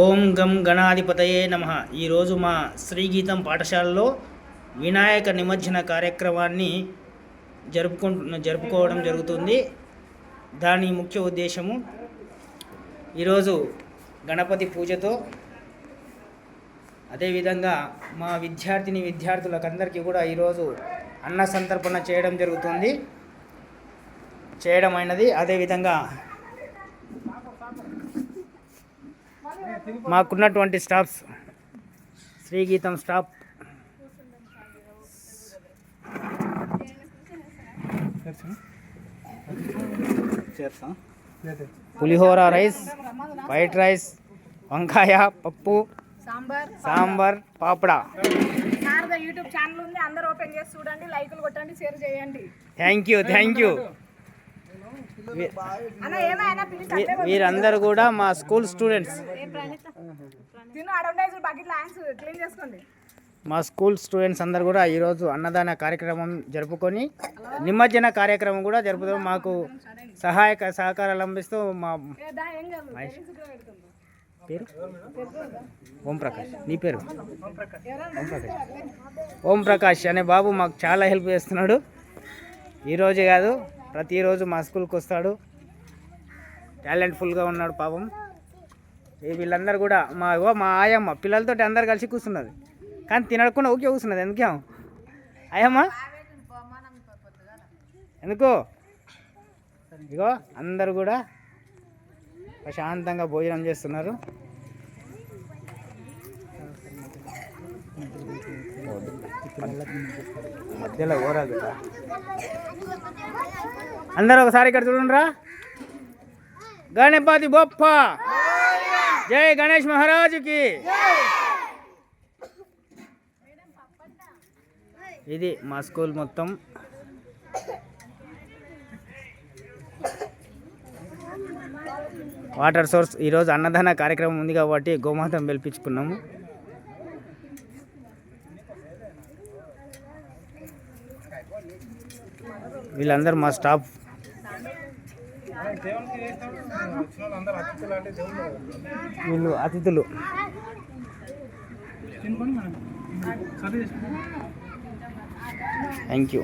ఓం గం గణాధిపతయే నమ. ఈరోజు మా శ్రీగీతం పాఠశాలలో వినాయక నిమజ్జన కార్యక్రమాన్ని జరుపుకుంటు జరుపుకోవడం జరుగుతుంది. దాని ముఖ్య ఉద్దేశము ఈరోజు గణపతి పూజతో అదేవిధంగా మా విద్యార్థిని విద్యార్థులకందరికీ కూడా ఈరోజు అన్న సంతర్పణ చేయడం జరుగుతుంది. చేయడం అయినది అదేవిధంగా మాకున్నటువంటి staffs Srigeetham staff. Pulihora rice white rice వంకాయ పప్పు సాంబార్ సాంబార్ పాపడా. యూట్యూబ్ ఛానల్ ఉంది అందరూ ఓపెన్ చేసి చూడండి లైకులు కొట్టండి షేర్ చేయండి. Thank you thank you. వీరందరూ కూడా మా స్కూల్ స్టూడెంట్స్. మా స్కూల్ స్టూడెంట్స్ అందరు కూడా ఈరోజు అన్నదాన కార్యక్రమం జరుపుకొని నిమజ్జన కార్యక్రమం కూడా జరుపుతూ మాకు సహాయక సహకారాలు అందిస్తూ మా. పేరు? ఓం ప్రకాష్. నీ పేరు? ఓం ప్రకాష్. ఓం ప్రకాష్. అనే బాబు మాకు చాలా హెల్ప్ చేస్తున్నాడు. ఈరోజు కాదు ప్రతిరోజు మా స్కూల్కి వస్తాడు. టాలెంట్ఫుల్గా ఉన్నాడు పాపం. ఈ వీళ్ళందరూ కూడా మా మా ఆయమ్మ పిల్లలతో అందరు కలిసి కూర్చున్నది. కానీ తినకుండా ఊకే కూర్చున్నది. ఎందుకే అయ్యమ్మ ఎందుకు? ఇగో అందరు కూడా ప్రశాంతంగా భోజనం చేస్తున్నారు. మధ్యలో ఓరాదు అందరూ ఒకసారి ఇక్కడ చూడండిరా. గణపతి బొప్ప. జై గణేష్ మహారాజుకి. ఇది మా స్కూల్ మొత్తం. వాటర్ సోర్స్ ఈరోజు అన్నదాన కార్యక్రమం ఉంది కాబట్టి గోమాతం పిలిపించుకున్నాము. వీళ్ళందరూ మా స్టాఫ్. వీళ్ళు అతిథులు. Thank you